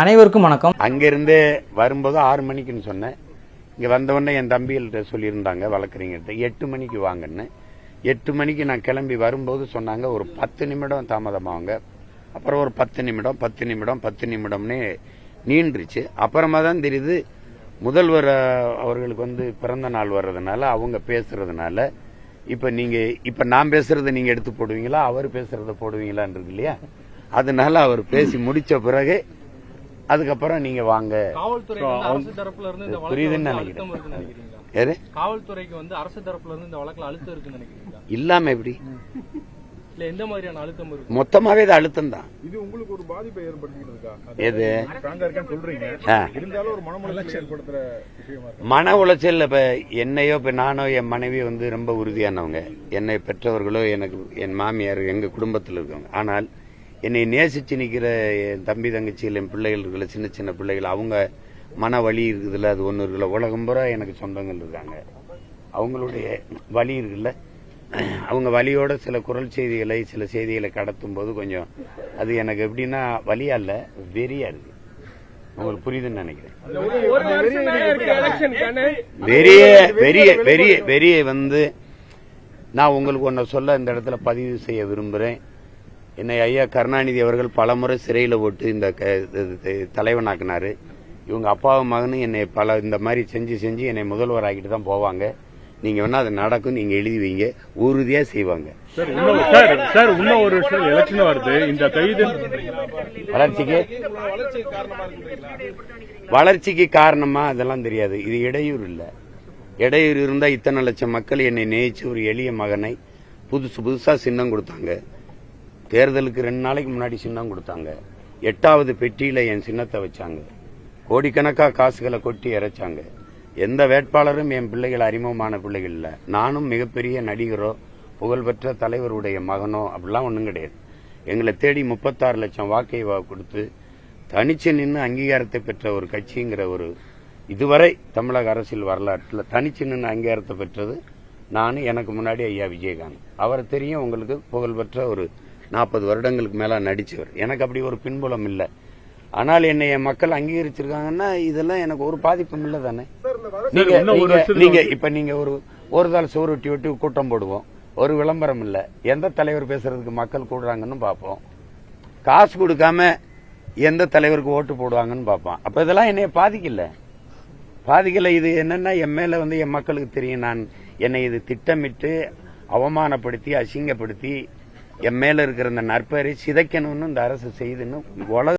அனைவருக்கும் வணக்கம். அங்கிருந்து வரும்போது ஆறு மணிக்குன்னு சொன்னேன். இங்க வந்த உடனே என் தம்பிகள்கிட்ட சொல்லியிருந்தாங்க வளர்க்குறீங்கிட்ட எட்டு மணிக்கு வாங்கன்னு. எட்டு மணிக்கு நான் கிளம்பி வரும்போது சொன்னாங்க ஒரு பத்து நிமிடம் தாமதமாவாங்க அப்புறம் ஒரு பத்து நிமிடம் பத்து நிமிடம் பத்து நிமிடம்னு நீண்டுருச்சு. அப்புறமா தான் தெரியுது முதல்வர் அவர்களுக்கு வந்து பிறந்த நாள் வர்றதுனால அவங்க பேசுறதுனால இப்போ நீங்கள் இப்போ நான் பேசுறதை நீங்கள் எடுத்து போடுவீங்களா? அவர் பேசுறதை போடுவீங்களான்றது இல்லையா? அதனால அவர் பேசி முடிச்ச பிறகு அதுக்கப்புறம் நீங்க வாங்க. காவல்துறைக்கு வந்து அரசு தரப்புல இருந்து இந்த வழக்குல புரியுதுன்னு நினைக்கிறேன். காவல்துறைக்கு வந்து அரசு தரப்புல இருந்து இந்த வழக்குல அழுத்தம் இருக்குன்னு நினைக்கிறீங்களா? இல்லாம எப்படி? இல்ல எந்த மாதிரியான அழுத்தம் இருக்கு? மொத்தமாவே இது அழுத்தம் தான். இது உங்களுக்கு ஒரு பாதிப்பை ஏற்படுத்திட்டு இருக்கா எது? சொல்றீங்க. இருந்தாலும் ஒரு மனமுளர்ச்சி ஏற்படுத்துற விஷயமா இருக்கு. மன உளைச்சல் இப்ப என்னையோ இப்ப நானோ என் மனைவி வந்து ரொம்ப உறுதியானவங்க. என்னை பெற்றவர்களோ எனக்கு என் மாமியார் எங்க குடும்பத்தில் இருக்கவங்க. ஆனால் என்னை நேசிச்சு நிற்கிற என் தம்பி தங்கச்சிகள் என் பிள்ளைகள் இருக்கல சின்ன சின்ன பிள்ளைகள் அவங்க மன வலி இருக்குதுல்ல அது ஒன்று இருக்குல்ல. உலகம் பூரா எனக்கு சொந்தங்கள் இருக்காங்க. அவங்களுடைய வலி இருக்குல்ல. அவங்க வலியோட சில குரல் செய்திகளை சில செய்திகளை கடத்தும் போது கொஞ்சம் அது எனக்கு எப்படின்னா வலியா இல்ல வெறியா இருக்கு. உங்களுக்கு புரியுதுன்னு நினைக்கிறேன். வெறிய வெறிய வெறிய வெறியை வந்து நான் உங்களுக்கு ஒன்ன சொல்ல இந்த இடத்துல பதிவு செய்ய விரும்புறேன். என்னை ஐயா கருணாநிதி அவர்கள் பலமுறை சிறையில் போட்டு இந்த தலைவனாக்குனாரு. இவங்க அப்பாவும் மகனும் என்னை பல இந்த மாதிரி செஞ்சு செஞ்சு என்னை முதல்வர் ஆக்கிட்டு தான் போவாங்க. நீங்க வேணா அது நடக்கும் நீங்க எழுதி வைங்க. உறுதியா செய்வாங்க. சார் இன்னும் சார் சார் இன்னும் ஒரு வருஷம் எலெக்ஷன் வருது. இந்த கைது வளர்ச்சிக்கு? வளர்ச்சிக்கு காரணமா? அதெல்லாம் தெரியாது. இது இடையூறு இல்ல. இடையூறு இருந்தா இத்தனை லட்சம் மக்கள் என்னை நேசிச்சு ஒரு எளிய மகனை புதுசு புதுசா சின்னம் கொடுத்தாங்க. தேர்தலுக்கு ரெண்டு நாளைக்கு முன்னாடி சின்னம் கொடுத்தாங்க. எட்டாவது பெட்டியில என் சின்னத்தை வச்சாங்க. கோடிக்கணக்கா காசுகளை கொட்டி இறைச்சாங்க. எந்த வேட்பாளரும் என் பிள்ளைகள் அறிமுகமான பிள்ளைகள் இல்ல. நானும் மிகப்பெரிய நடிகரோ புகழ்பெற்ற தலைவருடைய மகனோ அப்படிலாம் ஒன்றும் கிடையாது. எங்களை தேடி முப்பத்தாறு லட்சம் வாக்கை கொடுத்து தனிச்சு நின்று அங்கீகாரத்தை பெற்ற ஒரு கட்சிங்கிற ஒரு இதுவரை தமிழக அரசியல் வரலாற்றில் தனிச்சு நின்று அங்கீகாரத்தை பெற்றது நான் எனக்கு முன்னாடி ஐயா விஜயகாந்த். அவர் தெரியும் உங்களுக்கு புகழ்பெற்ற ஒரு நாற்பது வருடங்களுக்கு மேல நடிச்சவர். எனக்கு அப்படி ஒரு பின்புலம் இல்லை. ஆனால் என்னை என் மக்கள் அங்கீகரிச்சிருக்காங்கன்னா இதெல்லாம் எனக்கு ஒரு பாதிப்பும் இல்லை தானே? நீங்க நீங்க- இப்ப நீங்க ஒரு ஒரு தாள் சோறு விட்டு விட்டு கூட்டம் போடுவோம். ஒரு விளம்பரம் இல்ல. எந்த தலைவர் பேசுறதுக்கு மக்கள் கூடுறாங்கன்னு பார்ப்போம். காசு கொடுக்காம எந்த தலைவருக்கு ஓட்டு போடுவாங்கன்னு பார்ப்போம். அப்ப இதெல்லாம் என்னைய பாதிக்கல. பாதிக்கல இது என்னன்னா என் மேல வந்து என் மக்களுக்கு தெரியும். நான் என்னை இது திட்டமிட்டு அவமானப்படுத்தி அசிங்கப்படுத்தி என் மேல இருக்கிற இந்த நற்பெயரை சிதைக்கணும்னு இந்த அரசு செய்துன்னு உலக